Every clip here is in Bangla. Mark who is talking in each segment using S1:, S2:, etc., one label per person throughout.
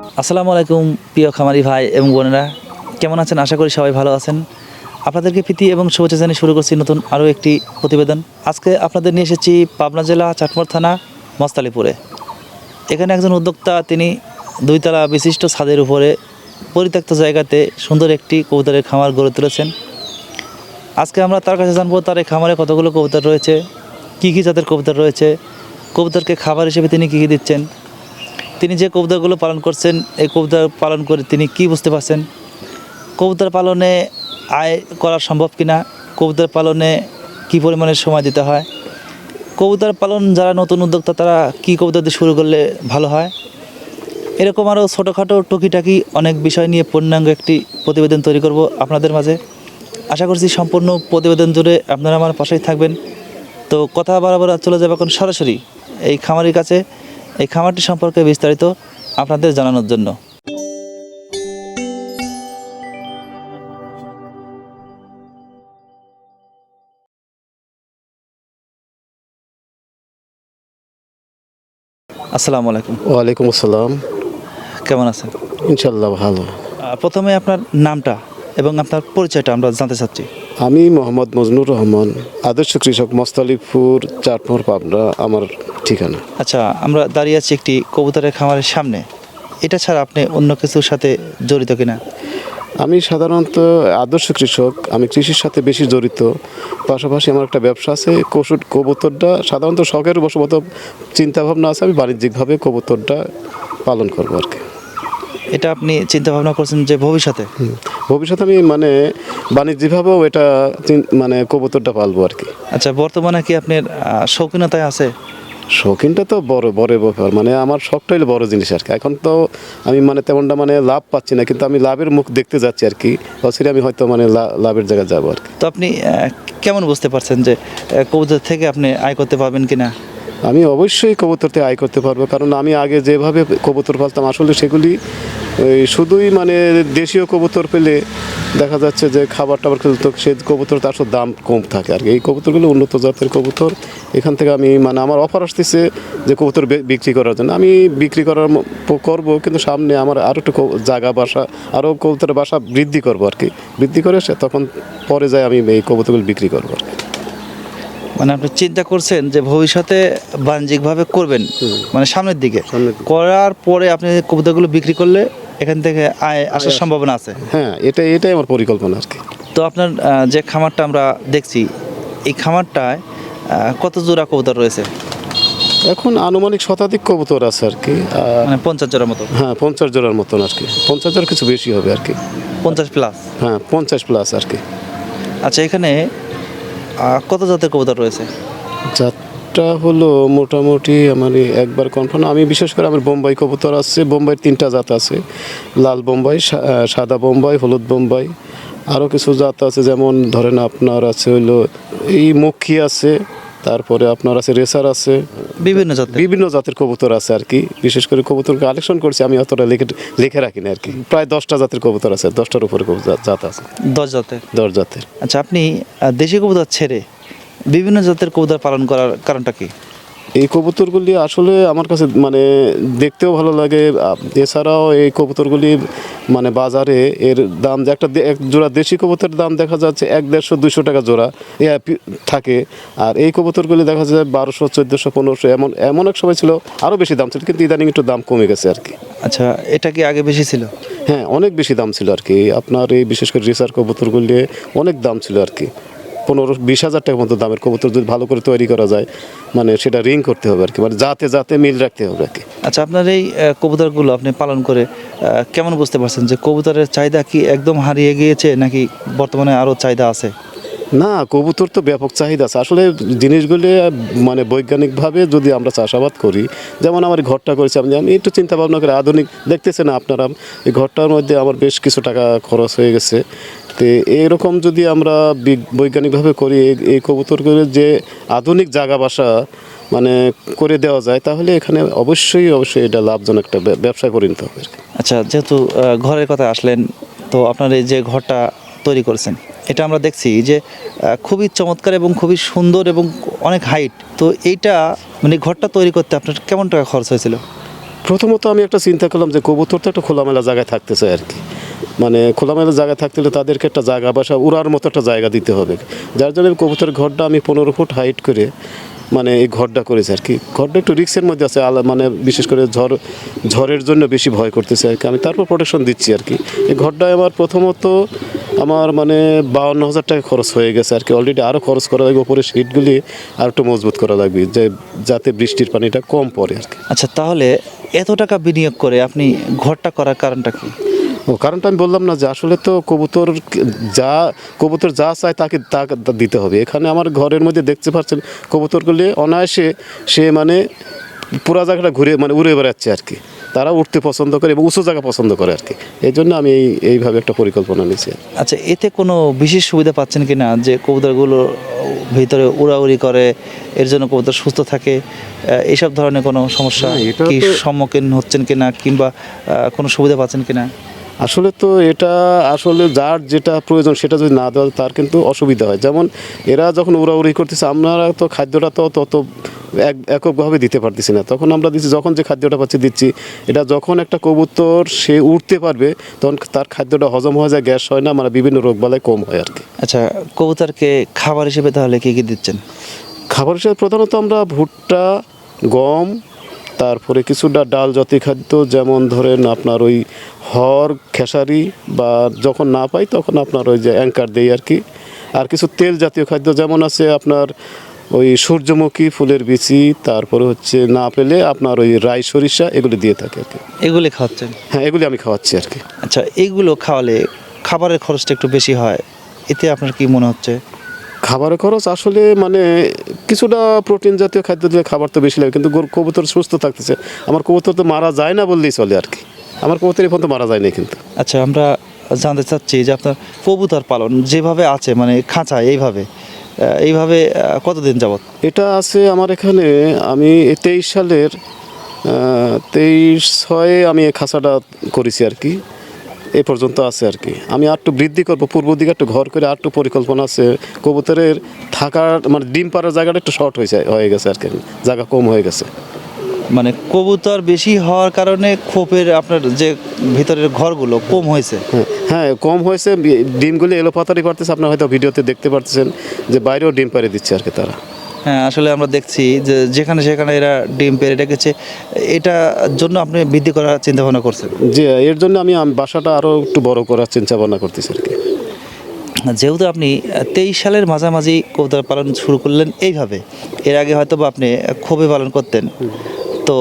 S1: আসসালামু আলাইকুম, প্রিয় খামারি ভাই এবং বোনেরা। কেমন আছেন? আশা করি সবাই ভালো আছেন। আপনাদেরকে প্রীতি এবং শুভেচ্ছা জানিয়ে শুরু করছি নতুন আরও একটি প্রতিবেদন। আজকে আপনাদের নিয়ে এসেছি পাবনা জেলা চাটমোর থানা মস্তালিপুরে এখানে একজন উদ্যোক্তা, তিনি দুইতলা বিশিষ্ট ছাদের উপরে পরিত্যক্ত জায়গাতে সুন্দর একটি কবুতরের খামার গড়ে তুলেছেন। আজকে আমরা তার কাছে জানব, তার এই খামারে কতগুলো কবুতর রয়েছে, কী কী জাতের কবুতর রয়েছে, কবুতরকে খাবার হিসেবে তিনি কী কী দিচ্ছেন তিনি যে কবুতরগুলো পালন করছেন, এই কবুতর পালন করে তিনি কি বুঝতে পারছেন? কবুতর পালনে আয় করা সম্ভব কিনা? কবুতর পালনে কি পরিমাণে সময় দিতে হয়? কবুতর পালন যারা নতুন উদ্যোক্তা, তারা কি কবুতর দিয়ে শুরু করলে ভালো হয়? এরকম আরও ছোটোখাটো টুকিটাকি অনেক বিষয় নিয়ে পূর্ণাঙ্গ একটি প্রতিবেদন তৈরি করব আপনাদের মাঝে। আশা করছি সম্পূর্ণ প্রতিবেদন জুড়ে আপনারা আমার পাশেই থাকবেন। তো কথা বারাবার চলে যাবে এখন সরাসরি এই খামারের কাছে। এই খামারটি সম্পর্কে বিস্তারিত আপনাদের জানানোর জন্য। আসসালামু আলাইকুম।
S2: ওয়ালাইকুম আসসালাম।
S1: কেমন আছেন?
S2: ইনশাল্লাহ ভালো।
S1: প্রথমে আপনার নামটা। এবং আপনার পরিচয়টা আমরা জানতে চাচ্ছি।
S2: আমি মোহাম্মদ মজনুর রহমান আদর্শ কৃষক মস্তালিপুর চাটমোহর পাবনা আমার ঠিকানা।
S1: আচ্ছা আমরা দাঁড়িয়ে আছি একটি কবুতরের খামারের সামনে। এটা ছাড়া আপনি অন্য কিছুর সাথে জড়িত কিনা?
S2: আমি সাধারণত আদর্শ কৃষক আমি কৃষির সাথে বেশি জড়িত। পাশাপাশি আমার একটা ব্যবসা আছে কসুর কবুতরটা সাধারণত শখের বশবত চিন্তাভাবনা আছে আমি বাণিজ্যিকভাবে কবুতরটা পালন করব আর কি।
S1: এটা আপনি চিন্তা ভাবনা করছেন যে ভবিষ্যতে।
S2: ভবিষ্যতে আমি মানে বাণিজ্যিকভাবেও এটা মানে কবুতরটা পালবো আর কি।
S1: আচ্ছা বর্তমানে কি আপনার শৌখিনতায় আছে?
S2: শৌখিনটা তো বড় বড় ব্যাপার। মানে আমার হলো বড় জিনিস আর কি। এখন তো আমি মানে তেমনটা মানে লাভ পাচ্ছি না। কিন্তু আমি লাভের মুখ দেখতে যাচ্ছি আর কি। বছরে আমি হয়তো মানে লাভের জায়গায় যাব আর কি।
S1: তো আপনি কেমন বুঝতে পারছেন যে কবুতর থেকে আপনি আয় করতে পারবেন কিনা?
S2: আমি অবশ্যই কবুতরতে আয় করতে পারব। কারণ আমি আগে যেভাবে কবুতর পালতাম আসলে সেগুলি ওই শুধুই মানে দেশীয় কবুতর পেলে দেখা যাচ্ছে যে খাবার টাবার খেলতো সেই কবুতর তার আসলে দাম কম থাকে আর কি। এই কবুতরগুলো উন্নত জাতের কবুতর। এখান থেকে আমি মানে আমার অফার আসতেছে যে কবুতর বিক্রি করার জন্য। আমি বিক্রি করার করব কিন্তু সামনে আমার আরও একটু জায়গা বাসা আরও কবুতরের বাসা বৃদ্ধি করব আর কি। বৃদ্ধি করে সে তখন পরে যায় আমি এই কবুতরগুলো বিক্রি করব আর কি।
S1: মানে আপনি চিন্তা করছেন যে ভবিষ্যতে বাণিজ্যিকভাবে করবেন? মানে সামনের দিকে।
S2: সামনের দিকে।
S1: করার পরে আপনি কবুতরগুলো বিক্রি করলে এখান থেকে আয় আসার সম্ভাবনা আছে।
S2: হ্যাঁ এটা এটাই আমার পরিকল্পনা আর কি।
S1: তো আপনার যে খামারটা আমরা দেখছি এই খামারটায় কত জোড়া কবুতর রয়েছে?
S2: এখন আনুমানিক শতাধিক কবুতর আছে আর কি।
S1: মানে পঞ্চাশ জোড়ার মতো?
S2: হ্যাঁ পঞ্চাশ জোড়ার মতন আর কি। পঞ্চাশ জোড়া কিছু বেশি হবে আর কি।
S1: পঞ্চাশ প্লাস
S2: হ্যাঁ পঞ্চাশ প্লাস আর কি।
S1: আচ্ছা এখানে কত জাতের কবুতর রয়েছে?
S2: যাত্রা হলো মোটামুটি আমার একবার কনফার্ম আমি বিশেষ করে আমার বোম্বাই কবুতর আছে বোম্বাইয়ের তিনটা জাত আছে। লাল বোম্বাই সাদা বোম্বাই হলুদ বোম্বাই। আরও কিছু জাত আছে যেমন ধরেন আপনার আছে হইল এই মক্ষী আছে তারপরে আপনার আছে রেসার আছে।
S1: বিভিন্ন জাতের।
S2: বিভিন্ন জাতের কবুতর আছে আর কি। বিশেষ করে কবুতর কালেকশন করছি আমি অতটা লিখে লিখে রাখি না আর কি। প্রায় দশটা জাতের কবুতর আছে দশটার উপরে জাত আছে।
S1: দশ জাতের।
S2: দশ জাতের।
S1: আচ্ছা আপনি দেশি কবুতর ছেড়ে বিভিন্ন জাতের কবুতর পালন করার কারণটা কি?
S2: এই কবুতরগুলি আসলে আমার কাছে মানে দেখতেও ভালো লাগে। এছাড়াও এই কবুতরগুলি মানে বাজারে এর দাম একটা এক জোড়া দেশি কবুতরের দাম দেখা যাচ্ছে এক দেড়শো দুশো টাকা জোড়া। এ থাকে। আর এই কবুতরগুলি দেখা যায় বারোশো চোদ্দোশো পনেরোশো এমন এমন এক সময় ছিল আরও বেশি দাম ছিল কিন্তু ইদানিং একটু দাম কমে গেছে আর কি
S1: আচ্ছা এটা কি আগে বেশি ছিল?
S2: হ্যাঁ অনেক বেশি দাম ছিল আর কি আপনার এই বিশেষ করে রিসার কবুতরগুলি অনেক দাম ছিল আর কি পনেরো বিশ হাজার টাকার মতো দামের কবুতর যদি ভালো করে তৈরি করা যায় মানে সেটা রিং করতে হবে আর কি মানে যাতে যাতে মিল রাখতে হবে আর কি।
S1: আচ্ছা আপনার এই কবুতরগুলো আপনি পালন করে কেমন বুঝতে পারছেন যে কবুতরের চাহিদা কি একদম হারিয়ে গিয়েছে নাকি বর্তমানে আরও চাহিদা আছে?
S2: না কবুতর তো ব্যাপক চাহিদা আছে। আসলে জিনিসগুলি মানে বৈজ্ঞানিকভাবে যদি আমরা চাষাবাদ করি যেমন আমার ঘরটা করেছি আমি আমি একটু চিন্তা ভাবনা করে আধুনিক দেখতেছেন আপনারা এই ঘরটার মধ্যে আমার বেশ কিছু টাকা খরচ হয়ে গেছে। তো এরকম যদি আমরা বৈজ্ঞানিকভাবে করি এই- কবুতরগুলোর যে আধুনিক জাগা বাসা মানে করে দেওয়া যায় তাহলে এখানে অবশ্যই অবশ্যই এটা লাভজনক একটা ব্য- ব্যবসা করে নিতে হবে
S1: আচ্ছা যেহেতু ঘরের কথা আসলেন তো আপনার এই যে ঘরটা তৈরি করেছেন এটা আমরা দেখছি যে খুবই চমৎকার এবং খুবই সুন্দর এবং অনেক হাইট তো এইটা মানে ঘরটা তৈরি করতে আপনার কেমন টাকা খরচ হয়েছিল?
S2: প্রথমত আমি একটা চিন্তা করলাম যে কবুতর তো একটা খোলামেলা জায়গায় থাকতে চাই আর কি। মানে খোলামেলা জায়গায় থাকতে হলে তাদেরকে একটা জায়গা বাসা উড়ার মতো একটা জায়গা দিতে হবে। যার জন্য কবুতরের ঘরটা আমি পনেরো ফুট হাইট করে মানে এই ঘরটা করেছে আর কি ঘরটা একটু রিক্সের মধ্যে আছে, আলা মানে বিশেষ করে ঝড়, ঝড়ের জন্য বেশি ভয় করতেছে আর কি আমি তারপর প্রোটেকশন দিচ্ছি আর কি এই ঘরটায় আমার প্রথমত আমার মানে বাউন্ন হাজার টাকা খরচ হয়ে গেছে আর কি অলরেডি আরও খরচ করা লাগবে উপরে সিটগুলি আর একটু মজবুত করা লাগবে, যে যাতে বৃষ্টির পানিটা কম পড়ে আর কি
S1: আচ্ছা তাহলে এত টাকা বিনিয়োগ করে আপনি ঘরটা করার কারণটা কি?
S2: ও কারণটা আমি বললাম না যে আসলে তো কবুতর যা কবুতর যা চায় তাকে তা দিতে হবে। এখানে আমার ঘরের মধ্যে দেখতে পাচ্ছেন কবুতরগুলি অনায়াসে সে মানে পুরা জায়গাটা ঘুরে মানে উড়ে বেড়াচ্ছে আর কি। তারা উঠতে পছন্দ করে এবং উঁচু জায়গা পছন্দ করে আর কি। এই জন্য আমি এই এইভাবে একটা পরিকল্পনা নিয়েছি
S1: আচ্ছা এতে কোনো বিশেষ সুবিধা পাচ্ছেন কি না যে কবুতরগুলো ভিতরে উড়াউড়ি করে এর জন্য কবুতর সুস্থ থাকে? এইসব ধরনের কোনো সমস্যা কি সম্মুখীন হচ্ছেন কিনা কিংবা কোনো সুবিধা পাচ্ছেন কিনা?
S2: আসলে তো এটা আসলে যার যেটা প্রয়োজন সেটা যদি না দেওয়া হয়, তার কিন্তু অসুবিধা হয়। যেমন এরা যখন উড়াউড়ি করতেছে আমরা তো খাদ্যটা তো তত এক এককভাবে দিতে পারতেছি না। তখন আমরা দিচ্ছি যখন যে খাদ্যটা পাচ্ছি দিচ্ছি এটা যখন একটা কবুতর সে উঠতে পারবে তখন তার খাদ্যটা হজম হয়ে যায় গ্যাস হয় না মানে বিভিন্ন রোগবালাই কম হয় আর কি
S1: আচ্ছা কবুতরকে খাবার হিসেবে তাহলে কী কী দিচ্ছেন?
S2: খাবার হিসেবে প্রধানত আমরা ভুট্টা গম তারপরে কিছুটা ডাল জাতীয় খাদ্য যেমন ধরেন আপনার ওই হর খেসারি বা যখন না পাই তখন আপনার ওই যে অ্যাঙ্কার দেই আর কি। আর কিছু তেল জাতীয় খাদ্য যেমন আছে আপনার ওই সূর্যমুখী ফুলের বিচি তারপরে হচ্ছে না পেলে আপনার ওই রাই সরিষা এগুলি দিয়ে থাকে আর কি।
S1: এগুলি খাওয়াচ্ছেন?
S2: হ্যাঁ এগুলি আমি খাওয়াচ্ছি আর কি।
S1: আচ্ছা এইগুলো খাওয়ালে খাবারের খরচটা একটু বেশি হয় এতে আপনার কি মনে হচ্ছে?
S2: খাবারের খরচ আসলে মানে কিছুটা প্রোটিন জাতীয় খাদ্য দিলে খাবার তো বেশি লাগে কিন্তু কবুতর সুস্থ থাকতেছে। আমার কবুতর তো মারা যায় না বললেই চলে আর কি। আমার কবুতর এখন তো মারা যায় না কিন্তু।
S1: আচ্ছা আমরা জানতে চাচ্ছি যে আপনার কবুতর পালন যেভাবে আছে মানে খাঁচা এইভাবে এইভাবে কতদিন যাবত
S2: এটা আছে আমার এখানে আমি তেইশ সালের তেইশ ছয়ে আমি খাঁচাটা করেছি আর কি। এ পর্যন্ত আছে আর কি। আমি আর একটু বৃদ্ধি করব পূর্ব দিকে একটু ঘর করে আর একটু পরিকল্পনা আছে। কবুতরের থাকার মানে ডিম পাড়ার জায়গাটা একটু শর্ট হয়েছে হয়ে গেছে আর কি। জায়গা কম হয়ে গেছে।
S1: মানে কবুতর বেশি হওয়ার কারণে খোপের আপনার যে ভিতরের ঘরগুলো কম হয়েছে।
S2: হ্যাঁ হ্যাঁ কম হয়েছে। ডিমগুলি এলোপাতারি পারতেছে আপনার হয়তো ভিডিওতে দেখতে পারতেছেন যে বাইরেও ডিম পাড়ে দিচ্ছে আর কি তারা।
S1: আসলে আমরা দেখছি যে যেখানে সেখানে এরা ডিম পেরে রেখেছে এটা জন্য আপনি বৃদ্ধি করার চিন্তা ভাবনা করছেন?
S2: যে এর জন্য আমি বাসাটা আরও একটু বড় করার চিন্তা ভাবনা করতেছি আর কি।
S1: যেহেতু আপনি তেইশ সালের মাঝামাঝি কবুতর পালন শুরু করলেন এইভাবে এর আগে হয়তো বা আপনি ক্ষোভে পালন করতেন। তো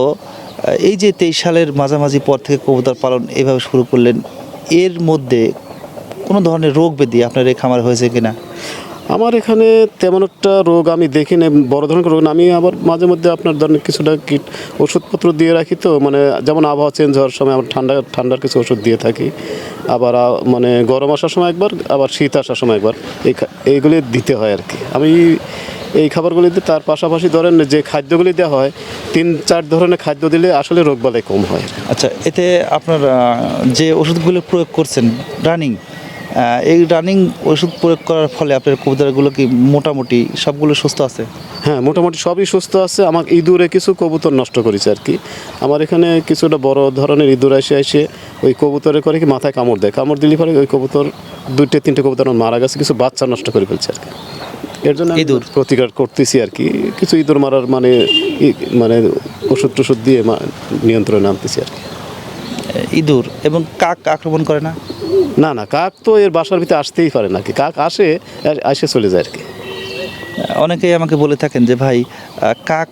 S1: এই যে তেইশ সালের মাঝামাঝি পর থেকে কবুতর পালন এইভাবে শুরু করলেন এর মধ্যে কোনো ধরনের রোগ ব্যাধি আপনার এই খামার হয়েছে কিনা?
S2: আমার এখানে তেমন একটা রোগ আমি দেখি না বড় ধরনের রোগ আমি আবার মাঝে মধ্যে আপনার ধরনের কিছুটা কীট ওষুধপত্র দিয়ে রাখি তো মানে যেমন আবহাওয়া চেঞ্জ হওয়ার সময় আমরা ঠান্ডা, ঠান্ডার কিছু ওষুধ দিয়ে থাকি। আবার মানে গরম আসার সময় একবার, আবার শীত আসার সময় একবার। এই এইগুলি দিতে হয় আর কি আমি এই খাবারগুলিতে তার পাশাপাশি ধরেন যে খাদ্যগুলি দেওয়া হয়, তিন, চার ধরনের খাদ্য দিলে আসলে রোগবালাই কম হয়।
S1: আচ্ছা এতে আপনার যে ওষুধগুলো প্রয়োগ করছেন রানিং এই রানিং ওষুধ প্রয়োগ করার ফলে আপনার কবুতরগুলো কি মোটামুটি সবগুলো সুস্থ আছে?
S2: হ্যাঁ মোটামুটি সবই সুস্থ আছে। আমার ইঁদুরে কিছু কবুতর নষ্ট করেছে আর কি। আমার এখানে কিছুটা বড় ধরনের ইঁদুর এসে এসে ওই কবুতরে করে কি মাথায় কামড় দেয়। কামড় দিলে পরে ওই কবুতর দুইটা তিনটে কবুতর আমার মারা গেছে। কিছু বাচ্চা নষ্ট করে ফেলছে আর কি। এর জন্য
S1: ইঁদুর?
S2: প্রতিকার করতেছি আর কি। কিছু ইঁদুর মারার মানে মানে ওষুধ টষুধ দিয়ে নিয়ন্ত্রণে আনতেছি আর কি।
S1: ইঁদুর এবং কাক আক্রমণ করে না?
S2: না না কাক তো এর বাসার ভিতরে আসতেই পারে না কি। কাক আসে আসে চলে যায় আর কি।
S1: অনেকেই আমাকে বলে থাকেন যে ভাই কাক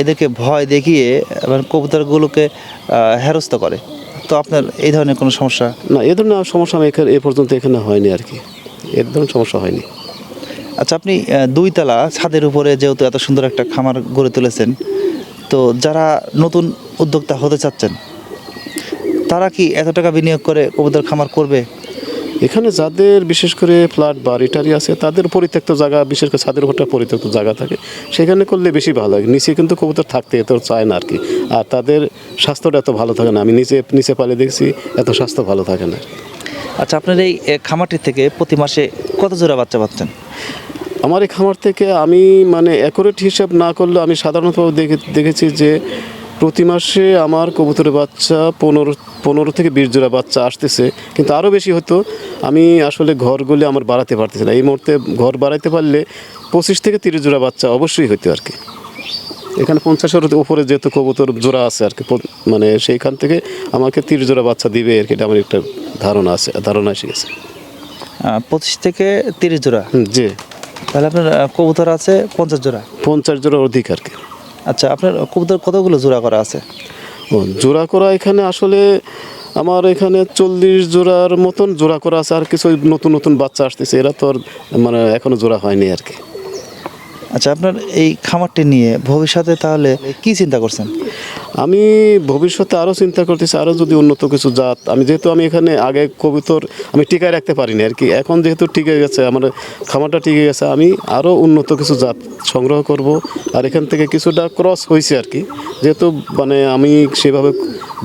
S1: এদেরকে ভয় দেখিয়ে মানে কবুতরগুলোকে হেরস্ত করে। তো আপনার এই ধরনের কোনো সমস্যা?
S2: না এ ধরনের সমস্যা আমি এখানে এ পর্যন্ত এখানে হয়নি আর কি। এর ধরনের সমস্যা হয়নি।
S1: আচ্ছা আপনি আহ, দুই তলা ছাদের উপরে যেহেতু এত সুন্দর একটা খামার গড়ে তুলেছেন তো যারা নতুন উদ্যোক্তা হতে চাচ্ছেন তারা কি এত টাকা বিনিয়োগ করে কবুতর খামার করবে?
S2: এখানে যাদের বিশেষ করে ফ্ল্যাট বাড়ি টাড়ি আছে তাদের পরিত্যক্ত জায়গা বিশেষ করে ছাদের উপরটা পরিত্যক্ত জায়গা থাকে। সেখানে করলে বেশি ভালো লাগে। নিচে কিন্তু কবুতর থাকতে এত চায় না আর কি আর তাদের স্বাস্থ্যটা এত ভালো থাকে না। আমি নিচে নিচে পালে দেখছি এত স্বাস্থ্য ভালো থাকে না।
S1: আচ্ছা আপনার এই খামারটি থেকে প্রতি মাসে কত জোড়া বাচ্চা পাচ্ছেন?
S2: আমার এই খামার থেকে আমি মানে অ্যাকুরেট হিসাব না করলে আমি সাধারণত দেখে দেখেছি যে প্রতি মাসে আমার কবুতরের বাচ্চা পনেরো পনেরো থেকে বিশ জোড়া বাচ্চা আসতেছে কিন্তু আরও বেশি হতো। আমি আসলে ঘরগুলি আমার বাড়াতে পারতেছি না। এই মুহূর্তে ঘর বাড়াইতে পারলে পঁচিশ থেকে তিরিশ জোড়া বাচ্চা অবশ্যই হতো আর কি। এখানে পঞ্চাশের উপরে যেহেতু কবুতর জোড়া আছে আর কি মানে সেইখান থেকে আমাকে তিরিশ জোড়া বাচ্চা দিবে আর কি এটা আমার একটা ধারণা আছে ধারণা এসে গেছে।
S1: পঁচিশ থেকে তিরিশ জোড়া?
S2: জি।
S1: তাহলে আপনার কবুতর আছে পঞ্চাশ জোড়া?
S2: পঞ্চাশ জোড়া অধিক আর কি।
S1: আচ্ছা আপনার কবুতর কতগুলো জোড়া করা আছে?
S2: ও জোড়া করা এখানে আসলে আমার এখানে চল্লিশ জোড়ার মতন জোড়া করা আছে আর কিছু নতুন নতুন বাচ্চা আসতেছে এরা তো আর মানে এখনও জোড়া হয়নি আর কি।
S1: আচ্ছা আপনার এই খামারটি নিয়ে ভবিষ্যতে তাহলে কি চিন্তা করছেন?
S2: আমি ভবিষ্যতে আরও চিন্তা করতেছি আরও যদি উন্নত কিছু জাত, আমি যেহেতু আমি এখানে আগে কবুতর আমি টিকায় রাখতে পারিনি আর কি, এখন যেহেতু টিকে গেছে, আমার খামারটা টিকে গেছে, আমি আরও উন্নত কিছু জাত সংগ্রহ করব, আর এখান থেকে কিছুটা ক্রস হয়েছে আর কি, যেহেতু মানে আমি সেভাবে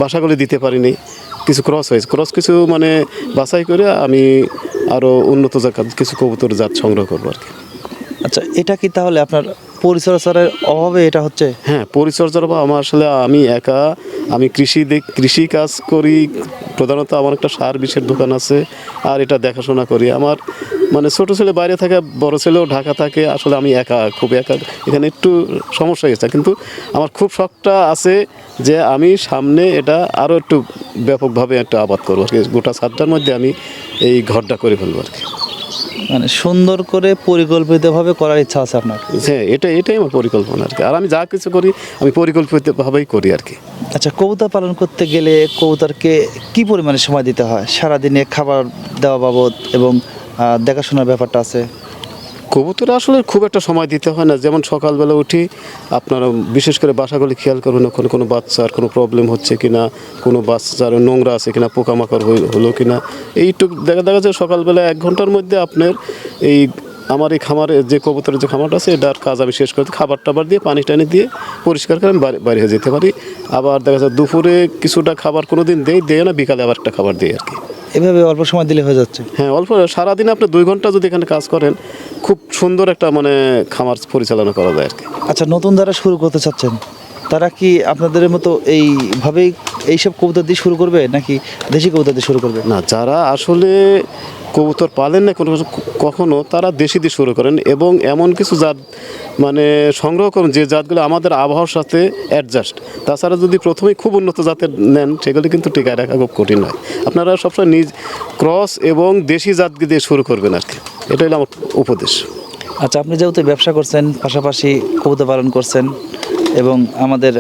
S2: বাসাগুলি দিতে পারিনি, কিছু ক্রস হয়েছে ক্রস কিছু মানে বাছাই করে আমি আরও উন্নত জাত, কিছু কবুতর জাত সংগ্রহ করব আর কি।
S1: আচ্ছা এটা কি তাহলে আপনার পরিচর্যার অভাবে এটা হচ্ছে?
S2: হ্যাঁ পরিচর্যার বা আমার আসলে আমি একা, আমি কৃষি কৃষি কাজ করি, প্রধানত আমার একটা সার বিষের দোকান আছে, আর এটা দেখাশোনা করি। আমার মানে ছোট ছেলে বাইরে থাকে, বড় ছেলেও ঢাকা থাকে, আসলে আমি একা, খুব একা। এখানে একটু সমস্যা হয়েছে, কিন্তু আমার খুব শখটা আছে যে আমি সামনে এটা আরও একটু ব্যাপকভাবে একটা আবাদ করব। আর কি গোটা সাতটার মধ্যে আমি এই ঘরটা করে ফেলব আর কি।
S1: মানে সুন্দর করে পরিকল্পিতভাবে করার ইচ্ছা আছে আপনার?
S2: হ্যাঁ এটা এটাই আমার পরিকল্পনা আর কি। আর আমি যা কিছু করি আমি পরিকল্পিতভাবেই করি আর কি।
S1: আচ্ছা কবুতর পালন করতে গেলে কবুতরকে কি পরিমাণে সময় দিতে হয়? সারাদিনে খাবার দেওয়া বাবদ এবং দেখাশোনার ব্যাপারটা আছে?
S2: কবুতর আসলে খুব একটা সময় দিতে হয় না। যেমন সকালবেলা উঠি, আপনারা বিশেষ করে বাসাগুলি খেয়াল করবেন ওখানে কোনো বাচ্চার কোনো প্রবলেম হচ্ছে কি না কোনো বাচ্চার নোংরা আছে কিনা, পোকামাকড় হলো কি না এইটুকু দেখা দেখা যায় সকালবেলা এক ঘণ্টার মধ্যে আপনার এই আমার এই খামারে যে কবুতরের যে খামারটা আছে এটার কাজ আমি শেষ করতে খাবার টাবার দিয়ে পানি টানি দিয়ে পরিষ্কার করে আমি বাড়ি- বাইরে হয়ে যেতে পারি। আবার দেখা যায় দুপুরে কিছুটা খাবার কোনো দিন দেই দেয় না বিকালে আবার একটা খাবার দিই আর কি।
S1: এভাবে অল্প সময় দিলে হয়ে যাচ্ছে?
S2: হ্যাঁ অল্প সারাদিন আপনি দুই ঘণ্টা যদি এখানে কাজ করেন খুব সুন্দর একটা মানে খামার পরিচালনা করা যায় আর কি।
S1: আচ্ছা নতুন যারা শুরু করতে চাচ্ছেন তারা কি আপনাদের মতো এইভাবেই এইসব কবুতর দিয়ে শুরু করবে নাকি দেশি কবুতর দিয়ে শুরু করবে?
S2: না যারা আসলে কবুতর পালেন না কোনো কখনো তারা দেশি দিয়ে শুরু করেন এবং এমন কিছু জাত মানে সংগ্রহ করেন যে জাতগুলো আমাদের আবহাওয়ার সাথে অ্যাডজাস্ট তাছাড়া যদি প্রথমেই খুব উন্নত জাতের নেন সেগুলি কিন্তু টিকায় রাখা খুব কঠিন হয় আপনারা সবসময় নিজ ক্রস এবং দেশি জাত দিয়ে শুরু করবেন আর কি। এটা হলো আমার উপদেশ।
S1: আচ্ছা আপনি যেহেতু ব্যবসা করছেন পাশাপাশি কবুতর পালন করছেন এবং আমাদের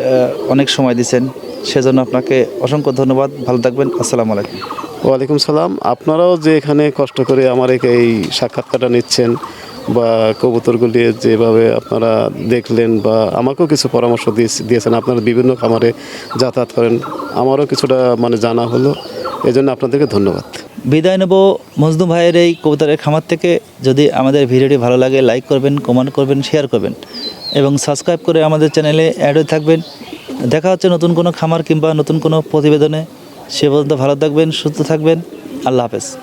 S1: অনেক সময় দিচ্ছেন সেজন্য আপনাকে অসংখ্য ধন্যবাদ। ভালো থাকবেন। আসসালামু আলাইকুম।
S2: ওয়ালাইকুম সালাম। আপনারাও যে এখানে কষ্ট করে আমার এই- এই সাক্ষাৎকারটা নিচ্ছেন বা কবুতরগুলি যেভাবে আপনারা দেখলেন বা আমাকেও কিছু পরামর্শ দিয়েছ- দিয়েছেন আপনারা বিভিন্ন খামারে যাতায়াত করেন আমারও কিছুটা মানে জানা হলো। এই জন্য আপনাদেরকে ধন্যবাদ।
S1: বিদায় নেব। মজনু ভাইয়ের এই কবুতরের খামার থেকে। যদি আমাদের ভিডিওটি ভালো লাগে লাইক করবেন কমেন্ট করবেন শেয়ার করবেন। এবং সাবস্ক্রাইব করে আমাদের চ্যানেলে অ্যাড হয়ে থাকবেন। দেখা হচ্ছে নতুন কোনো খামার কিংবা নতুন কোনো প্রতিবেদনে। সে পর্যন্ত ভালো থাকবেন, সুস্থ থাকবেন। আল্লাহ হাফেজ।